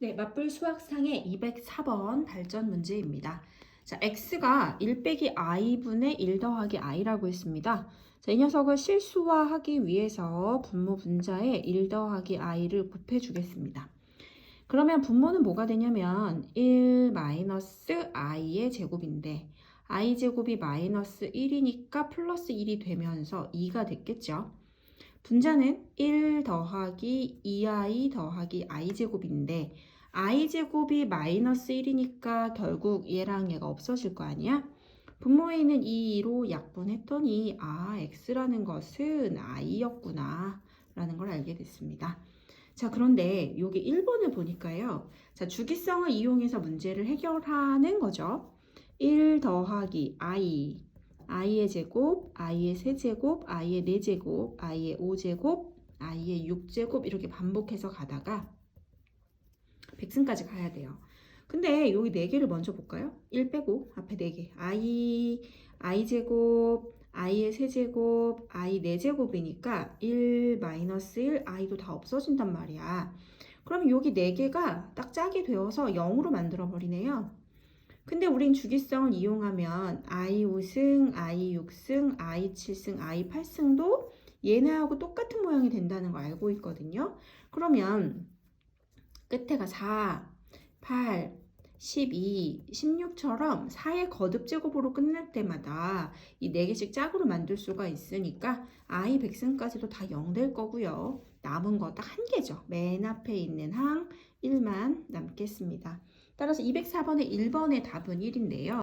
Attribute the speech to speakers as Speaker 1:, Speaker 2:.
Speaker 1: 네, 맞불 수학상의 204번 발전 문제입니다. 자, x가 1 빼기 i분의 1 더하기 i라고 했습니다. 자, 이 녀석을 실수화하기 위해서 분모 분자에 1 더하기 i를 곱해주겠습니다. 그러면 분모는 뭐가 되냐면 1 마이너스 i의 제곱인데 i 제곱이 마이너스 1이니까 플러스 1이 되면서 2가 됐겠죠. 분자는 1 더하기 2i 더하기 i 제곱인데 i 제곱이 마이너스 1이니까 결국 얘랑 얘가 없어질 거 아니야? 분모에 있는 2로 약분했더니 아 x라는 것은 i였구나 라는 걸 알게 됐습니다. 자 그런데 여기 1번을 보니까요. 자 주기성을 이용해서 문제를 해결하는 거죠. 1 더하기 i i의 제곱, i의 세제곱, i의 네제곱, i의 5제곱, i의 6제곱 이렇게 반복해서 가다가 백승까지 가야 돼요. 근데 여기 4개를 먼저 볼까요? 1 빼고 앞에 4개. i, i 제곱, i의 세제곱, i 4제곱이니까 1 마이너스 1, i도 다 없어진단 말이야. 그럼 여기 4개가 딱 짝이 되어서 0으로 만들어 버리네요. 근데 우린 주기성을 이용하면 i 5승, i 6승, i 7승, i 8승도 얘네하고 똑같은 모양이 된다는 거 알고 있거든요. 그러면 끝에가 4, 8, 12, 16처럼 4의 거듭 제곱으로 끝날 때마다 이 4개씩 짝으로 만들 수가 있으니까 i 백승까지도 다 0 될 거고요. 남은 거 딱 한 개죠. 맨 앞에 있는 항 1만 남겠습니다. 따라서 204번의 1번의 답은 1인데요.